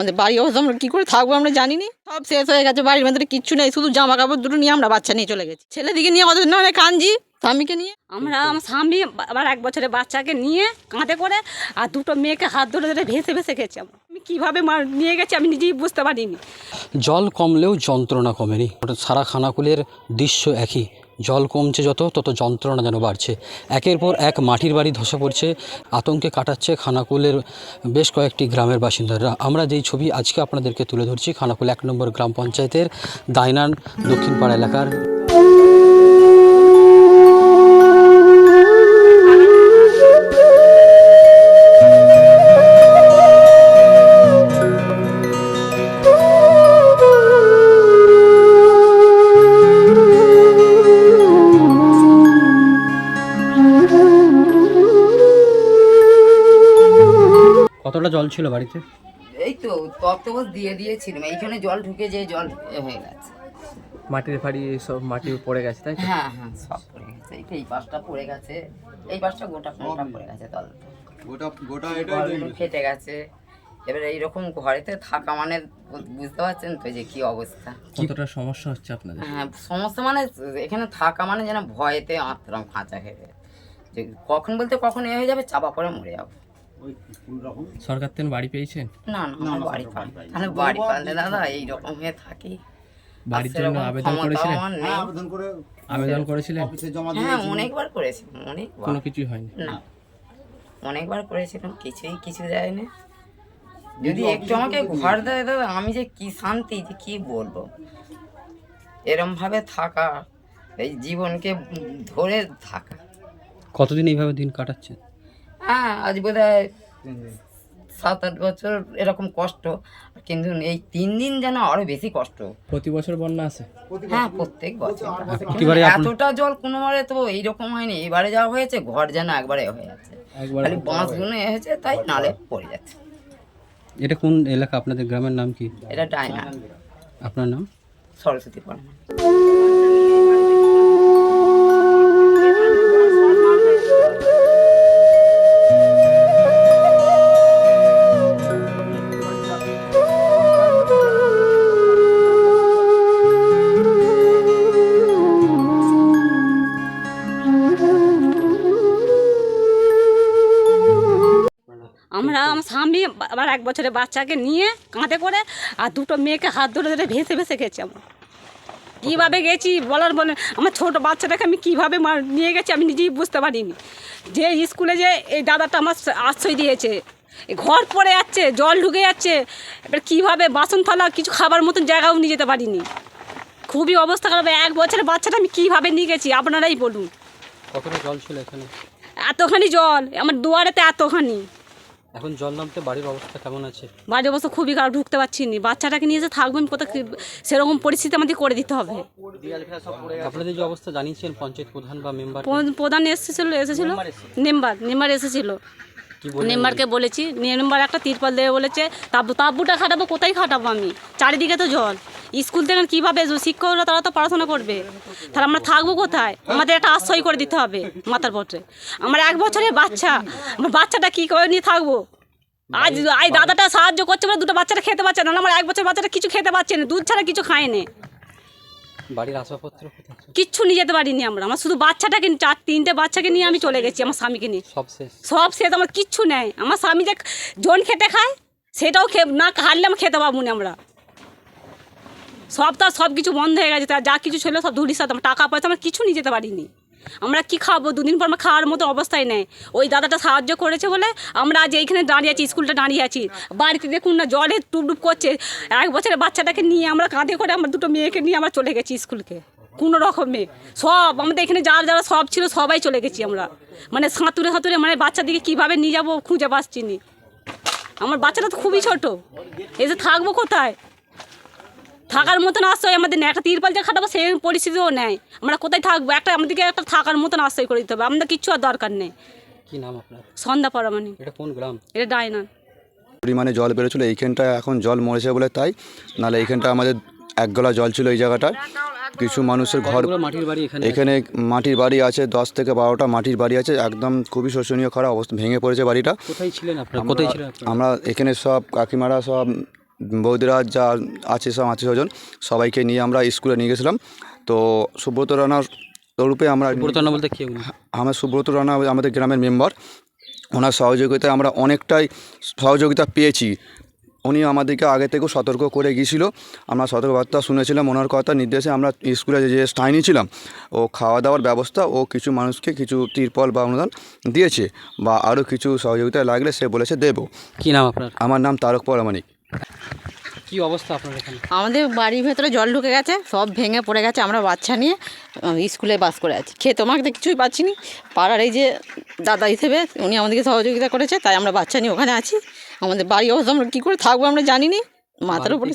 আমাদের বাড়ি অবস্থা আমরা কী করে থাকব আমরা জানি নি সব শেষ হয়ে গেছে বাড়ির মধ্যে কিচ্ছু নেই শুধু জামা কাপড় দুটো নিয়ে আমরা বাচ্চা নিয়ে চলে গেছি। ছেলেদিকে নিয়ে আমাদের না কাঞ্জি স্বামীকে নিয়ে। আমরা আমার স্বামী আবার এক বছরের বাচ্চাকে নিয়ে কাঁধে করে আর দুটো মেয়েকে হাত ধরে ধরে ভেসে ভেসে গেছি আমরা। আমি কীভাবে নিয়ে গেছি আমি নিজেই বুঝতে পারিনি। জল কমলেও যন্ত্রণা কমেনি ওটা সারা খানাকুলের দৃশ্য একই। জল কমছে যত, তত যন্ত্রণা যেন বাড়ছে। একের পর এক মাটির বাড়ি ধসে পড়ছে, আতঙ্কে কাটাচ্ছে খানাকুলের বেশ কয়েকটি গ্রামের বাসিন্দারা। আমরা যেই ছবি আজকে আপনাদেরকে তুলে ধরছি, খানাকুল এক নম্বর গ্রাম পঞ্চায়েতের দাইনান দক্ষিণপাড়া এলাকার কতটা জল ছিল বাড়িতে? এই তো তক্তপোষ দিয়ে দিয়েছিলাম এইখানে জল ঢুকে যে জল এ হয়ে গেছে। মাটির ফাড়ি সব মাটি পড়ে গেছে তাই তো? হ্যাঁ হ্যাঁ সব পড়ে গেছে। এই তো এই পাশটা পড়ে গেছে। এই পাশটা গোটা কোনটা পড়ে গেছে তল গোটা গোটা ঘরগুলো ফেটে গেছে। এবার এইরকম ঘরেতে থাকা মানে বুঝতে পারছেন তো যে কি অবস্থা? কতটা সমস্যা হচ্ছে আপনাদের? হ্যাঁ সমস্যা মানে এখানে থাকা মানে যেন ভয়েতে আঁতরাম খাঁচা খেয়ে যে কখন বলতে কখন এ হয়ে যাবে চাপা পড়ে মরে যাব। সরকার থেকে বাড়ি পেয়েছেন? না না বাড়ি পান তাহলে বাড়ি পারলে দাদা এইরকম হয়ে থাকি। বাড়ির জন্য আবেদন করেছিলেন? আমার আবেদন করে আবেদন করেছিলেন? অফিসে জমা হ্যাঁ অনেকবার করেছি অনেকবার। কোনো কিছুই হয়নি? না অনেকবার করেছিলাম কিছুই কিছু দেয়নি যদি একটু আমাকে ঘর দেয় দাদা আমি যে কি শান্তি যে কি বলব? এরম ভাবে থাকা এই জীবনকে ধরে থাকা। কতদিন এইভাবে দিন কাটাচ্ছে হ্যাঁ আজ বোধ হয় সাত আট বছর এরকম কষ্ট কিন্তু এই তিন দিন যেন আরও বেশি কষ্ট। প্রতি বছর বন্যা আছে? হ্যাঁ প্রত্যেক বছর। কিন্তু এতটা জল কোনোবারে তো এইরকম হয়নি এবারে যা হয়েছে ঘর যেন একবারে হয়ে যাচ্ছে একবার খালি বাঁশগুলো হয়েছে তাই নালে পড়ে যাচ্ছে। এটা কোন এলাকা? আপনাদের গ্রামের নাম কি? এটা ডায়না। আপনার নাম? সরস্বতী পড়ানো আমরা আমার স্বামী আবার এক বছরের বাচ্চাকে নিয়ে কাঁধে করে আর দুটো মেয়েকে হাত ধরে ধরে ভেসে ভেসে গেছি আমরা। কীভাবে গেছি বলার বলে আমার ছোট বাচ্চাটাকে আমি কীভাবে নিয়ে গেছি আমি নিজেই বুঝতে পারিনি। যে স্কুলে যে এই দাদাটা আমার আশ্রয় দিয়েছে ঘর পড়ে যাচ্ছে জল ঢুকে যাচ্ছে এবার কীভাবে বাসন থালা কিছু খাবার মতন জায়গাও নিয়ে যেতে পারিনি। খুবই অবস্থা খারাপ এক বছরের বাচ্চাটা আমি কীভাবে নিয়ে গেছি আপনারাই বলুন। কতটা জল ছিল এখানে? এতখানি জল আমার দুয়ারেতে এতখানি। এখন জল নামতে বাড়ির অবস্থা কেমন আছে? বাড়ির অবস্থা খুবই খারাপ ঢুকতে পারছি না। বাচ্চাটাকে নিয়ে যে থাকব আমি কোথাও সেরকম পরিস্থিতি আমাদের করে দিতে হবে। আপনাদের যে অবস্থা জানিয়েছেন পঞ্চায়েত প্রধান বা মেম্বার? প্রধান- এসেছিল এসেছিল? নেম্বার নেম্বার এসেছিল। নেম্বারকে বলেছি। নেম্বার একটা তিরপাল দেবে বলেছে তাবু তাবুটা খাটাবো কোথায় খাটাবো আমি? চারিদিকে তো জল। স্কুল থেকে কীভাবে শিক্ষকরা তারা তো পড়াশোনা করবে। তাহলে আমরা থাকব কোথায়? আমাদের একটা আশ্রয় করে দিতে হবে মাথার পথে। আমার এক বছরের বাচ্চা আমার বাচ্চাটা কী করে নিয়ে থাকব? আজ আজ দাদাটা সাহায্য করছে বলে দুটো বাচ্চাটা খেতে পারছে না। আমার এক বছর বাচ্চাটা কিছু খেতে পারছে না দুধ ছাড়া কিছু খায় না। বাড়ির আসবাবপত্র কিচ্ছু নিয়ে যেতে পারিনি আমরা। আমার শুধু বাচ্চাটাকে চার তিনটে বাচ্চাকে নিয়ে আমি চলে গেছি আমার স্বামীকে নিয়ে। সব শেষ? সব সে আমার কিচ্ছু নেই। আমার স্বামী যে জন খেতে খায় সেটাও খে না হারলে আমি খেতে পাবো না আমরা। সব তার সব কিছু বন্ধ হয়ে গেছে, তার যা কিছু ছিল সব ধুলির সাথে টাকা পয়সা আমরা কিছু নিয়ে যেতে পারিনি। আমরা কি খাব? দুদিন পর আমরা খাওয়ার মতো অবস্থায় নেই। ওই দাদাটা সাহায্য করেছে বলে আমরা আজ এইখানে দাঁড়িয়ে আছি, স্কুলটা দাঁড়িয়ে আছি। বাড়িতে দেখুন না, জলে টুপডুপ করছে। এক বছরের বাচ্চাটাকে নিয়ে আমরা কাঁধে করে আমরা দুটো মেয়েকে নিয়ে আমরা চলে গেছি স্কুলকে। কোনো রকমে। সব আমাদের এখানে যারা যারা সব ছিল সবাই চলে গেছি আমরা। মানে সাঁতুরে সাঁতুরে মানে বাচ্চাদিকে কীভাবে নিয়ে যাব খুঁজে পাচ্ছি নি। আমার বাচ্চাটা তো খুবই ছোট। এসে থাকব কোথায়? থাকার মতন আশ্রয় আমাদের নেই। একটা তিরপাল যে খাটাবো সেই পরিস্থিতিও নেই। আমরা কোথায় থাকব? একটা আমাদেরকে একটা থাকার মতন আশ্রয় করে দিতে হবে। আমাদের কিচ্ছু আর দরকার নেই। কি নাম আপনার? সন্ধ্যা পরামানি এটা কোন গ্রাম? এটা ডায়না পরিমাণে জল বেরোছিল এইখানটা এখন জল মরেছে বলে তাই। নাহলে এইখানটা আমাদের এক গলা জল ছিল এই জায়গাটা। কিছু মানুষের ঘর মাটির বাড়ি এখানে? এখানে মাটির বাড়ি আছে দশ থেকে বারোটা মাটির বাড়ি আছে। একদম খুবই শোষণীয় খারাপ অবস্থা ভেঙে পড়েছে বাড়িটা। কোথায় ছিলেন আপনারা? কোথায় ছিলেন আমরা এখানে সব কাকিমারা সব বৌদিরা যা আছে সব আত্মীয় স্বজন সবাইকে নিয়ে আমরা স্কুলে নিয়ে গেছিলাম। তো সুব্রত রানার রূপে আমরা গুরুত্বপূর্ণ বলতে কেউ আমার সুব্রত রানা আমাদের গ্রামের মেম্বার। ওনার সহযোগিতায় আমরা অনেকটাই সহযোগিতা পেয়েছি। উনি আমাদেরকে আগে থেকেও সতর্ক করে গিয়েছিল। আমরা সতর্কবার্তা শুনেছিলাম ওনার কথা নির্দেশে আমরা স্কুলে যে স্থায়ী ছিলাম ও খাওয়া দাওয়ার ব্যবস্থা ও কিছু মানুষকে কিছু তিরপল বা অনুদান দিয়েছে বা আরও কিছু সহযোগিতা লাগলে সে বলেছে দেবো। কী নাম আপনার? আমার নাম তারক পরামানিক কি অবস্থা আপনার এখানে? আমাদের বাড়ির ভেতরে জল ঢুকে গেছে, সব ভেঙে পড়ে গেছে, আমরা বাচ্চা নিয়ে স্কুলে বাস করে আছি। খেয়ে তোমাকে তো কিছুই পাচ্ছি নি পাড়ার এই যে দাদা হিসেবে, উনি আমাদেরকে সহযোগিতা করেছে, তাই আমরা বাচ্চা নিয়ে ওখানে আছি। আমাদের বাড়ি অবস্থা আমরা কী করে থাকব আমরা জানি নি মাথার উপরে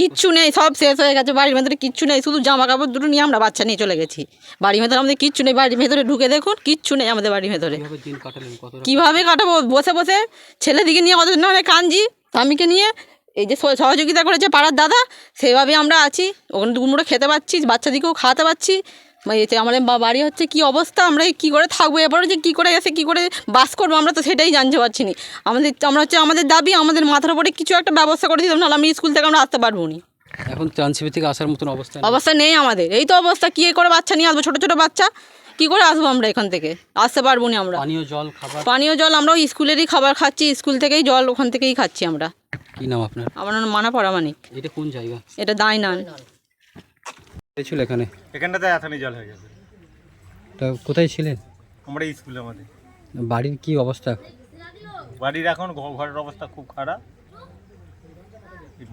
কিচ্ছু নেই সব শেষ হয়ে গেছে বাড়ির ভেতরে কিচ্ছু নেই শুধু জামা কাপড় দুটো নিয়ে আমরা বাচ্চা নিয়ে চলে গেছি। বাড়ির ভেতরে আমাদের কিচ্ছু নেই বাড়ির ভেতরে ঢুকে দেখুন কিচ্ছু নেই আমাদের বাড়ির ভেতরে। কীভাবে কাটাবো? বসে বসে ছেলেদিকে নিয়ে কত না কাঞ্জি স্বামীকে নিয়ে এই যে সহ- সহযোগিতা করেছে পাড়ার দাদা সেভাবে আমরা আছি ওখানে দুমুড়ো খেতে পাচ্ছি বাচ্চাদিকেও খাওয়াতে পাচ্ছি বা এতে আমাদের বাড়ি হচ্ছে কি অবস্থা আমরা কি করে থাকব এরপরে যে কী করে এসে কী করে বাস করব আমরা তো সেটাই জানতে পারছি না। আমাদের আমরা হচ্ছে আমাদের দাবি আমাদের মাথার উপরে কিছু একটা ব্যবস্থা করে দিতাম নাহলে আমি স্কুল থেকে আমরা আসতে পারব না। এখন ত্রাণশিবির থেকে আসার মতন অবস্থা নেই। অবস্থা নেই আমাদের। এই তো অবস্থা কী করে বাচ্চা নিয়ে আসব ছোটো ছোটো বাচ্চা? কী করে আসব আমরা এখান থেকে? আসতে পারব না আমরা। পানীয় জল খাবার? পানীয় জল আমরাও স্কুলেরই খাবার খাচ্ছি স্কুল থেকেই জল ওখান থেকেই খাচ্ছি আমরা। কি নাম আপনার? আমার নাম মানা পরামানিক। এটা কোন জায়গা? এটা দায় নান ছিল এখানে? এখানটাতে এখনই জল হয়ে গেছে। তা কোথায় ছিলেন? আমরা স্কুলে আমাদের বাড়ির কি অবস্থা? বাড়ির এখন ঘ- ঘরের অবস্থা খুব খারাপ।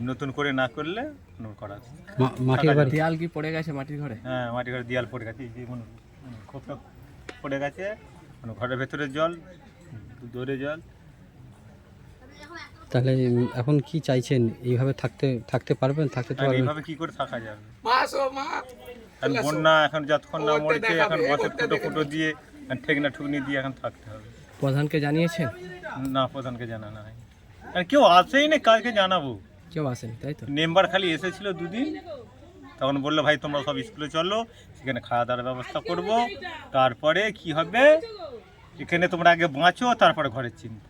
নতুন করে না করলে কোনো করা আছে। মা- মাটির বাড়ি? দেয়াল কি পড়ে গেছে মাটির ঘরে? হ্যাঁ মাটি ঘরে দেয়াল পড়ে গেছে এই যে মনে খোপটা পড়ে গেছে। মানে ঘরের ভেতরে জল দৌড়ে জল। তাহলে এখন কি চাইছেন? এইভাবে থাকতে থাকতে পারবেন? থাকতে তো পারবেন। এইভাবে কি করে থাকা যাবে? এখন বন্যা এখন যতক্ষণ না মরেছে এখন বছর ফুটো ফুটো দিয়ে এখন ঠেকনা ঠুকনি দিয়ে এখন থাকতে হবে। প্রধানকে জানিয়েছেন? না প্রধানকে জানানো হয় আর কেউ আসেই না কালকে জানাব। কেউ আসেনি তাই তো? মেম্বার খালি এসেছিল দুদিন। তখন বলল ভাই তোমরা সব স্কুলে চলো সেখানে খাওয়া দাওয়ার ব্যবস্থা করব। তারপরে কি হবে? এখানে তোমরা আগে বাঁচো তারপরে ঘরের চিন্তা।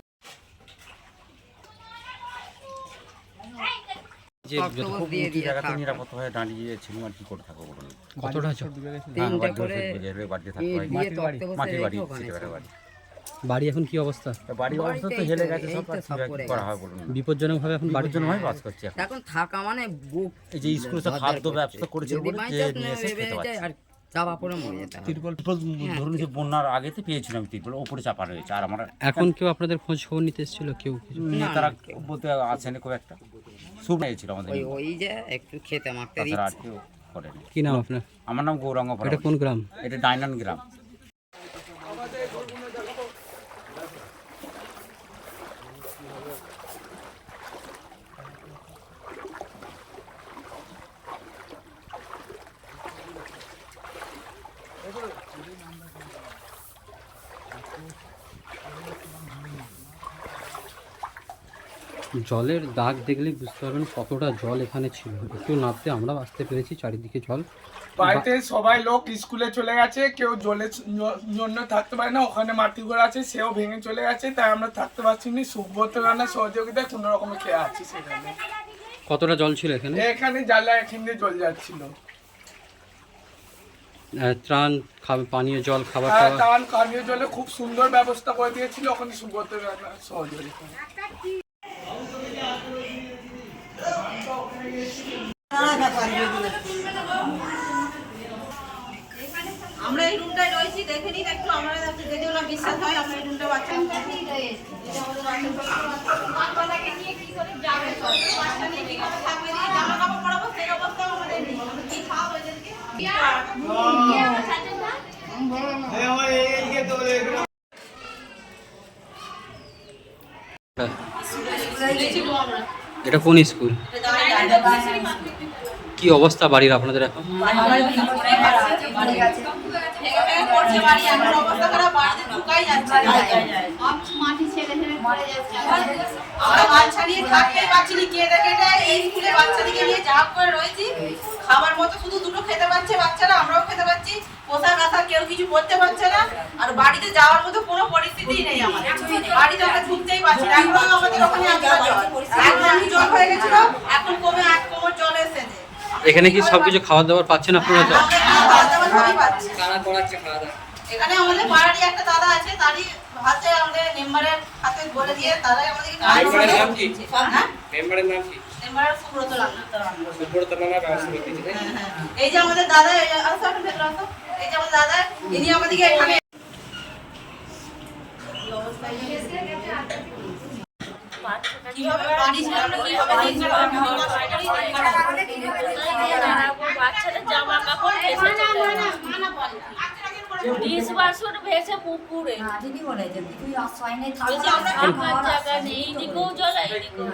দিয়ে থাক। নিরাপদভাবে দাঁড়িয়েছিলাম আর কি করে থাকব বলুন? কতটা? বাড়িতে থাকতে হয়। তক্তে বসে মাটির বাড়ি বাড়ি বাড়ি এখন কি অবস্থা? তা বাড়ির অবস্থা তো হেলে গেছে সব তো করা হয় বলুন। বিপজ্জনক ভাবে এখন বাড়ির জন্য হয় বাস করছি এখন। থাকা মানে বুক এই যে স্কুলে সব খাদ্য ব্যবস্থা করেছে বলে যে নিয়ে এসে খেতে পারছি। আর চাপা পড়ে মরে তিরপল ধরুন যে বন্যার আগেতে পেয়েছিলাম তিরপল ওপরে চাপা রয়েছে। আর আমার এখন কেউ আপনাদের খোঁজ খবর নিতে এসেছিল? কেউ কিছু? নেতারা বলতে আসেনি খুব একটা। সুখ ছিল আমাদের ওই ওই যে একটু খেতে মাখতে দিচ্ছি। কি নাম আপনার? আমার নাম গৌরাঙ্গ এটা কোন গ্রাম? এটা ডাইনান গ্রাম। জলের দাগ দেখলে বুঝতে পারবেন কতটা জল এখানে ছিল। একটু নামতে আমরা আসতে পেরেছি চারিদিকে জল। বাড়িতে সবাই লোক স্কুলে চলে গেছে কেউ জলের জন্য থাকতে পারে না ওখানে মাটি ঘর আছে সেও ভেঙে চলে গেছে তাই আমরা থাকতে পারছি না। সুব্রত রান্নার সহযোগিতায় কোনো রকমে খেয়ে আছি সেখানে। কতটা জল ছিল এখানে? এখানে জ্বালা এখান দিয়ে জল যাচ্ছিল। ত্রাণ পানীয় জল খাবার আর টাবার পানীয় জলে খুব সুন্দর ব্যবস্থা করে দিয়েছিল ওখানে সুব্রত সহযোগিতা আমরা এই রুমটায় রয়েছি দেখে নিন একটু আমরা যদি ওরা বিশ্বাস হয় আমরা এই রুমটা বাচ্চা এটা কোন স্কুল? কি অবস্থা বাড়ির আপনাদের এখন? পারছি খাবার মতো শুধু দুটো খেতে পাচ্ছে বাচ্চারা আমরাও খেতে পাচ্ছি পোশাক আশাক কেউ কিছু করতে পারছে না আর বাড়িতে যাওয়ার মতো কোনো পরিস্থিতি নেই আমাদের। বাড়িতে আমরা ঢুকতেই পারছি না। আমাদের ওখানে আসা জল একদম জল হয়ে গেছিল এখন কমে এক কোমর জল এসেছে এখানে কি সবকিছু খাবার দাবার পাচ্ছেন আপনারা তো? খাওয়া সবই পাচ্ছি। এখানে আমাদের পাড়ারই একটা দাদা আছে তারই হাতে আমাদের মেম্বারের হাতে বলে দিয়ে তারাই আমাদেরকে মেম্বারের নাম কি? হ্যাঁ? মেম্বারের নাম কি? মেম্বারের সুব্রত রান্না। সুব্রত নামা ব্যবস্থা করতেছে এই যে আমাদের দাদা এই যে আসো একটু ভেতরে আসো। এই যে আমাদের দাদা ইনি আমাদেরকে এখানে কীভাবে বাড়ি কীভাবে দেখছি বাচ্চাদের জামা কাপড় ডিশ বাসন ভেসে পুকুরে। থাকার জায়গা নেই এইদিকেও জল এইদিকেও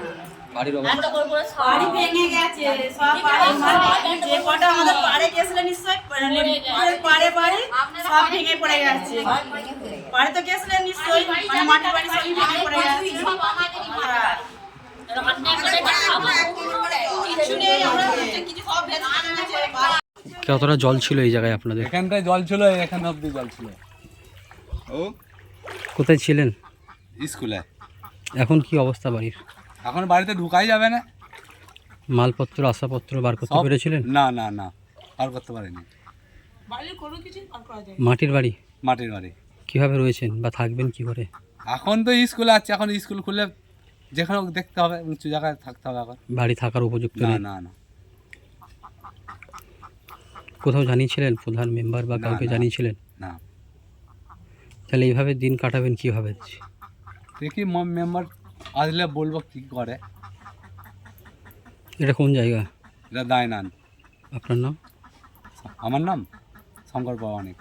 বাড়ির অবস্থা। এত করে করে বাড়ি ভেঙে গেছে সব বাড়ি মানে যে কটা আমাদের পাড়ে গেছিল নিশ্চয়ই পাড়ে পাড়ে সব ভেঙে পড়ে গেছে। পাড়ে তো গেছিলেন নিশ্চয়ই মানে মাটি বাড়ি সবই ভেঙে পড়ে গেছে। রান্না করে খাব কিছু নেই আমরা কিছু কতটা জল ছিল এই জায়গায় আপনাদের? এখানটায় জল ছিল এখান অব্দি জল ছিল। ও? কোথায় ছিলেন? স্কুলে। এখন কি অবস্থা বাড়ির? এখন বাড়িতে ঢুকাই যাবে না। মালপত্র আশাপত্র বার করতে পেরেছিলেন? না না না আর করতে পারিনি। মাটির বাড়ি? মাটির বাড়ি। কীভাবে রয়েছেন বা থাকবেন কি করে? এখন তো স্কুলে আছে এখন স্কুল খুলে যেখানে হোক দেখতে হবে উঁচু জায়গায় থাকতে হবে এখন। বাড়ি থাকার উপযুক্ত না না না। কোথাও জানিয়েছিলেন? প্রধান মেম্বার বা কাউকে জানিয়েছিলেন? না। তাহলে এইভাবে দিন কাটাবেন কীভাবে? দেখি মেম্বার আসলে বলব কী করে? এটা কোন জায়গা? এটা দায়নান। আপনার নাম? আমার নাম? শঙ্কর পাওয়ানিক।